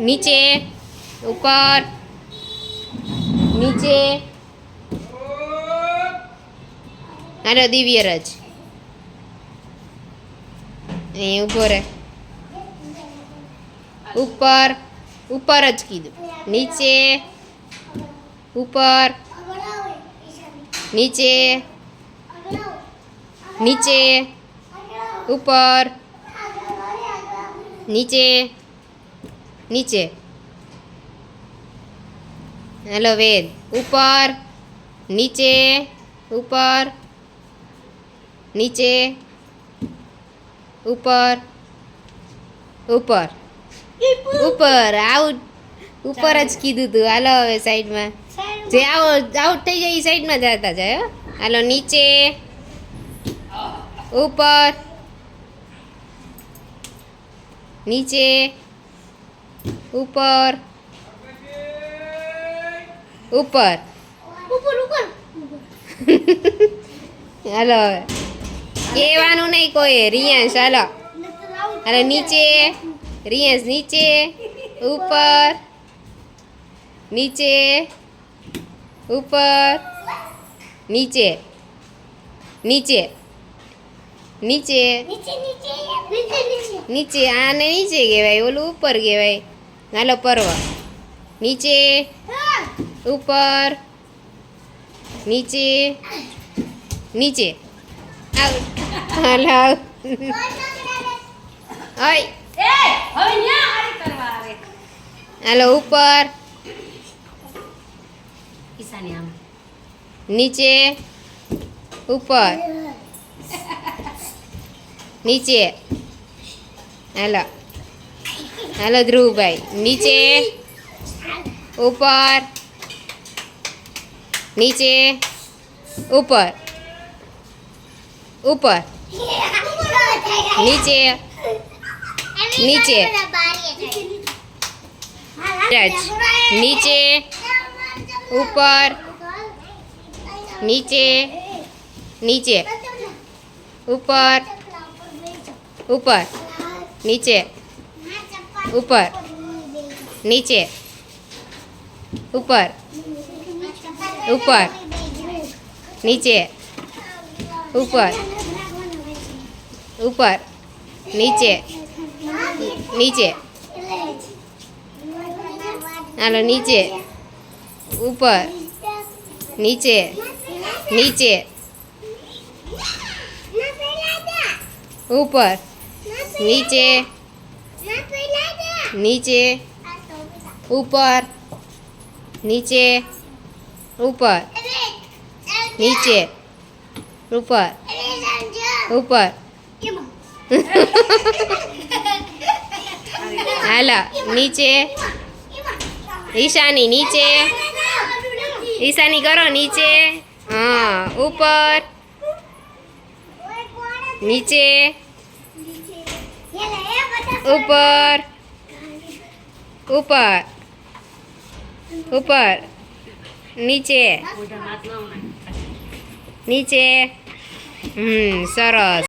નીચે, ઉપર, નીચે. અને દિવ્ય રજ. અહીં ઊભો રહે. ઉપર ઉપર જ કીધું. નીચે, ઉપર, નીચે નીચે, ઉપર, નીચે. નીચે. હેલો વેદ. ઉપર. નીચે. ઉપર. નીચે. ઉપર. ઉપર. ઉપર. આઉટ. ઉપર જ કીધું તું. હાલો હવે સાઈડમાં. જે આઉટ આઉટ થઈ જાય એ સાઈડમાં જતા જાય. હાલો, નીચે. ઉપર. નીચે. ઉપર. ઉપર. હાલો કહેવાનું નહીં કોઈ. રિયાંશ હાલો. હાલો નીચે. રિયાંશ નીચે. ઉપર. નીચે. ઉપર. નીચે. નીચે. નીચે. નીચે આ નીચે કહેવાય. ઓલું ઉપર કહેવાય. હાલો પર્વ. નીચે. ઉપર. નીચે. નીચે. આવ. હાલો. હાલો ઉપર. નીચે. ઉપર. નીચે. હાલો. હાલો ધ્રુવભાઈ, નીચે. ઉપર. નીચે. ઉપર. ઉપર. નીચે. નીચે. નીચે. ઉપર. નીચે. નીચે. ઉપર. ઉપર. નીચે. ઉપર. નીચે. ઉપર. ઉપર. નીચે. ઉપર. ઉપર. નીચે. નીચે. હાલો, નીચે. ઉપર. નીચે. નીચે. ઉપર. નીચે. નીચે ઉપર નીચે ઉપર નીચે ઉપર ઉપર. હાલો નીચે. ઈશાની નીચે. ઈશાની કરો નીચે. હા ઉપર. નીચે. ઉપર. ઉપર. ઉપર. નીચે. નીચે. હમ સરસ.